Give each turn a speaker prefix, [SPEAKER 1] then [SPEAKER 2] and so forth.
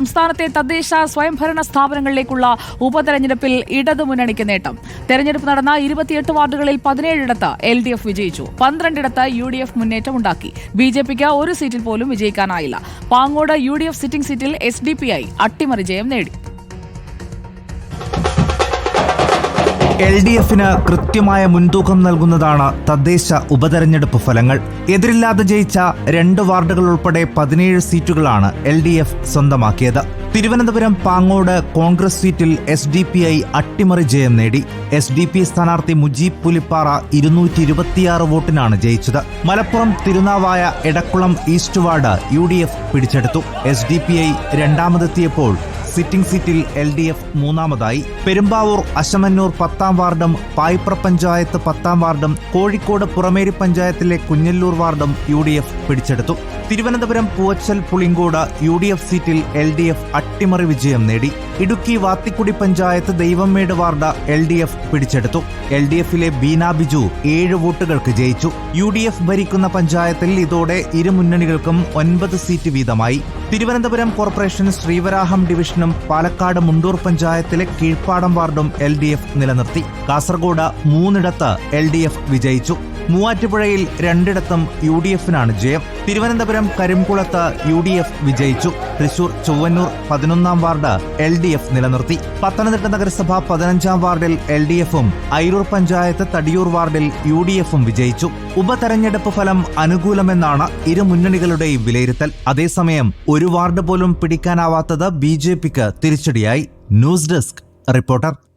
[SPEAKER 1] സംസ്ഥാനത്തെ തദ്ദേശ സ്വയംഭരണ സ്ഥാപനങ്ങളിലേക്കുള്ള ഉപതെരഞ്ഞെടുപ്പിൽ ഇടതുമുന്നണിക്ക് നേട്ടം. തെരഞ്ഞെടുപ്പ് നടന്ന ഇരുപത്തിയെട്ട് വാർഡുകളിൽ പതിനേഴിടത്ത് എൽ ഡി എഫ് വിജയിച്ചു. പന്ത്രണ്ടിടത്ത് യു ഡി എഫ് മുന്നേറ്റം ഉണ്ടാക്കി ബി ജെ പിക്ക് ഒരു സീറ്റിൽ പോലും വിജയിക്കാനായില്ല. Pangode U D F sitting സീറ്റിൽ എസ് ഡി പി ഐ അട്ടിമറി ജയം നേടി.
[SPEAKER 2] എൽ ഡി എഫിന് കൃത്യമായ മുൻതൂക്കം നൽകുന്നതാണ് തദ്ദേശ ഉപതെരഞ്ഞെടുപ്പ് ഫലങ്ങൾ. എതിരില്ലാതെ ജയിച്ച രണ്ട് വാർഡുകൾ ഉൾപ്പെടെ പതിനേഴ് സീറ്റുകളാണ് എൽ ഡി എഫ് സ്വന്തമാക്കിയത്. തിരുവനന്തപുരം പാങ്ങോട് കോൺഗ്രസ് സീറ്റിൽ എസ് ഡി പി ഐ അട്ടിമറി ജയം നേടി. എസ് ഡി പി സ്ഥാനാർത്ഥി മുജീബ് പുലിപ്പാറ ഇരുന്നൂറ്റി ഇരുപത്തിയാറ് വോട്ടിനാണ് ജയിച്ചത്. Malappuram Thirunavaya Edakkulam east ward U D F പിടിച്ചെടുത്തു. എസ് ഡി പി ഐ രണ്ടാമതെത്തിയപ്പോൾ സിറ്റിംഗ് സീറ്റിൽ എൽ ഡി എഫ് മൂന്നാമതായി. പെരുമ്പാവൂർ അശമന്നൂർ പത്താം വാർഡും പായ്പ്ര പഞ്ചായത്ത് പത്താം വാർഡും കോഴിക്കോട് പുറമേരി പഞ്ചായത്തിലെ കുഞ്ഞല്ലൂർ വാർഡും യു ഡി എഫ് പിടിച്ചെടുത്തു. Thiruvananthapuram Poovachal Pulinkode U D F സീറ്റിൽ എൽ ഡി എഫ് അട്ടിമറി വിജയം നേടി. Idukki Vathikudy panchayat Daivamedu ward L D F പിടിച്ചെടുത്തു. എൽ ഡി എഫിലെ ബീന ബിജു ഏഴ് വോട്ടുകൾക്ക് ജയിച്ചു. യു ഡി എഫ് ഭരിക്കുന്ന പഞ്ചായത്തിൽ ഇതോടെ ഇരു മുന്നണികൾക്കും ഒൻപത് സീറ്റ് വീതമായി. തിരുവനന്തപുരം കോർപ്പറേഷൻ ശ്രീവരാഹം ഡിവിഷനും പാലക്കാട് മുണ്ടൂർ പഞ്ചായത്തിലെ കീഴ്പ്പാടം വാർഡും എൽ നിലനിർത്തി. കാസർഗോഡ് മൂന്നിടത്ത് എൽ വിജയിച്ചു. മൂവാറ്റുപുഴയിൽ രണ്ടിടത്തും യു ഡി എഫിനാണ് ജയം. തിരുവനന്തപുരം കരിംകുളത്ത് യു ഡി എഫ് വിജയിച്ചു. തൃശൂർ ചൊവ്വന്നൂർ പതിനൊന്നാം വാർഡ് എൽ ഡി എഫ് നിലനിർത്തി. പത്തനംതിട്ട നഗരസഭ പതിനഞ്ചാം വാർഡിൽ എൽ ഡി എഫും അയിരൂർ പഞ്ചായത്ത് തടിയൂർ വാർഡിൽ യു ഡി എഫും വിജയിച്ചു. ഉപതെരഞ്ഞെടുപ്പ് ഫലം അനുകൂലമെന്നാണ് ഇരു മുന്നണികളുടെയും വിലയിരുത്തൽ. അതേസമയം ഒരു വാർഡ് പോലും പിടിക്കാനാവാത്തത് ബി ജെ പിക്ക് തിരിച്ചടിയായി. News desk reporter